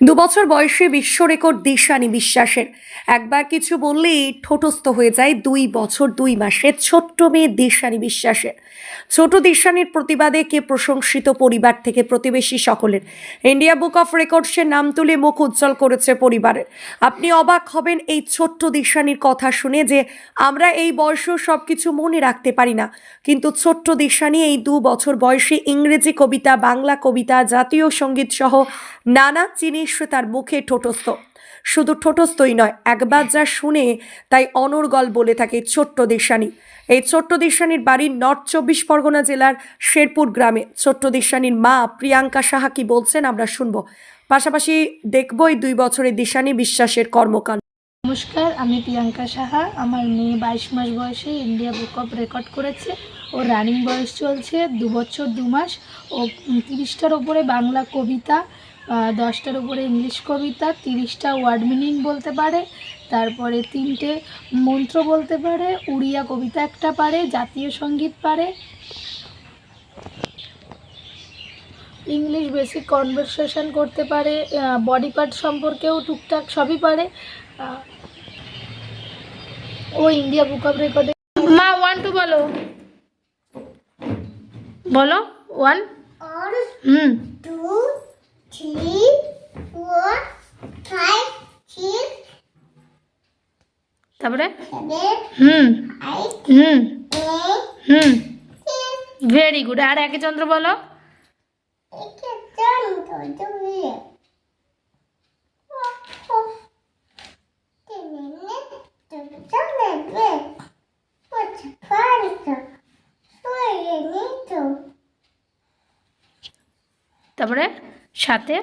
দু বছর বয়সে বিশ্ব রেকর্ড দিশানি বিশ্বাসের। একবার কিছু বললেই ঠোঁটস্থ হয়ে যায় দুই বছর দুই মাসে ছোট্ট মেয়ে দিশানি বিশ্বাসের। ছোট দিশানির প্রতিবাদে কে প্রশংসিত পরিবার থেকে প্রতিবেশী সকলের। ইন্ডিয়া বুক অফ রেকর্ডসের নাম তুলে মুখ উজ্জ্বল করেছে পরিবারের। আপনি অবাক হবেন এই ছোট্ট দিশানির কথা শুনে যে আমরা এই বয়সেও সব কিছু মনে রাখতে পারি না। কিন্তু ছোট্ট দিশানি এই দু বছর বয়সে ইংরেজি কবিতা, বাংলা কবিতা, জাতীয় সংগীত সহ নানা জিনিস তার মুখে ঠোঁটস্থ। শুধু ঠোঁটস্থই নয়, একবার যা শুনে তাই অনর্গল বলে থাকে ছোট্ট দিশানি। এই ছোট্ট দেশানির বাড়ি নর্থ চব্বিশ পরগনা জেলার শেরপুর গ্রামে। ছোট্ট দিশানির মা প্রিয়াঙ্কা সাহা কি বলছেন আমরা শুনব। পাশাপাশি দেখব এই দুই বছরের দিশানি বিশ্বাসের কর্মকাণ্ড। নমস্কার, আমি প্রিয়াঙ্কা সাহা। আমার মেয়ে বাইশ মাস বয়সে ইন্ডিয়া বুক অফ রেকর্ড করেছে। ও রানিং বয়স চলছে দু বছর দু মাস। ও তিরিশটার ওপরে বাংলা কবিতা দশটার উপরে ইংলিশ কবিতা তিরিশটা ওয়ার্ড মিনিং বলতে পারে তারপরে তিনটে মন্ত্র বলতে পারে উড়িয়া কবিতা একটা পারে জাতীয় সংগীত পারে। ইংলিশ বেসিক কনভারসেশন করতে পারে বডি পার্ট সম্পর্কেও টুকটাক সবই পারে। ও ইন্ডিয়া বুক অফ রেকর্ডে মা ওয়ান টু বলো। বলো ওয়ান হুম। two, three, four, five, six, তারপরে হুম হুম হুম. ভেরি গুড আর একে চন্দ্র বলো তারপরে সাথে?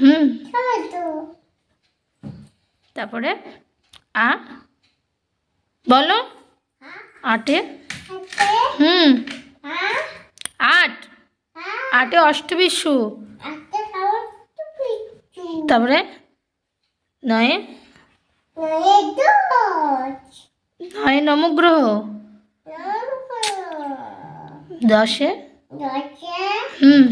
হুম। তারপরে আ বলো। আটে। হুম। আট। আটে তো পিচ্ছু তারপরে নয়? নয় নমগ্রহ দশে? দশে হুম